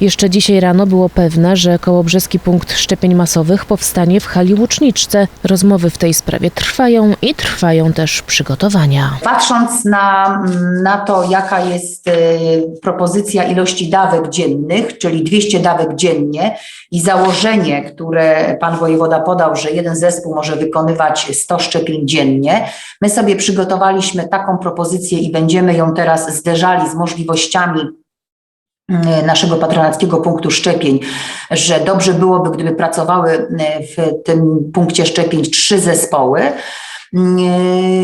Jeszcze dzisiaj rano było pewne, że kołobrzeski punkt szczepień masowych powstanie w hali łuczniczce. Rozmowy w tej sprawie trwają i trwają też przygotowania. Patrząc na, na to, jaka jest e, propozycja ilości dawek dziennych, czyli 200 dawek dziennie i założenie, które pan wojewoda podał, że jeden zespół może wykonywać 100 szczepień dziennie, my sobie przygotowaliśmy taką propozycję i będziemy ją teraz zderzali z możliwościami naszego patronackiego punktu szczepień, że dobrze byłoby, gdyby pracowały e, w tym punkcie szczepień trzy zespoły.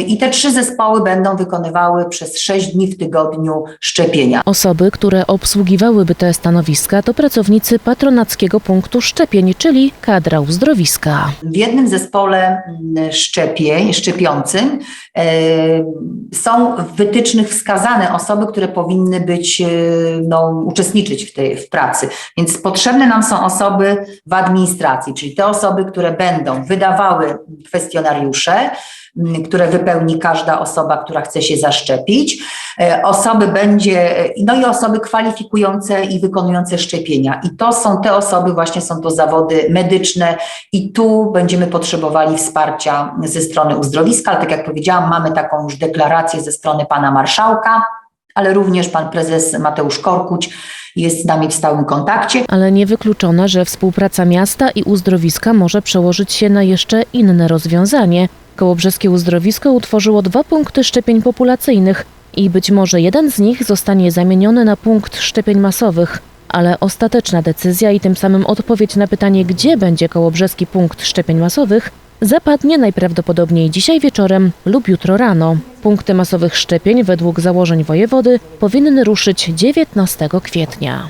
I te trzy zespoły będą wykonywały przez sześć dni w tygodniu szczepienia. Osoby, które obsługiwałyby te stanowiska, to pracownicy patronackiego punktu szczepień, czyli kadra uzdrowiska. W jednym zespole mm, szczepień, szczepiącym e, są w wytycznych wskazane osoby, które powinny być, e, no, uczestniczyć w tej w pracy. Więc potrzebne nam są osoby w administracji, czyli te osoby, które będą wydawały kwestionariusze, które wypełni każda osoba, która chce się zaszczepić. E, Osoby będzie, no i osoby kwalifikujące i wykonujące szczepienia. I to są te osoby, właśnie są to zawody medyczne i tu będziemy potrzebowali wsparcia ze strony uzdrowiska, ale tak jak powiedziałam, mamy taką już deklarację ze strony pana marszałka, ale również pan prezes Mateusz Korkuć jest z nami w stałym kontakcie. Ale niewykluczone, że współpraca miasta i uzdrowiska może przełożyć się na jeszcze inne rozwiązanie. Kołobrzeskie uzdrowisko utworzyło dwa punkty szczepień populacyjnych i być może jeden z nich zostanie zamieniony na punkt szczepień masowych. Ale ostateczna decyzja i tym samym odpowiedź na pytanie, gdzie będzie kołobrzeski punkt szczepień masowych, zapadnie najprawdopodobniej dzisiaj wieczorem lub jutro rano. Punkty masowych szczepień według założeń wojewody powinny ruszyć 19 kwietnia.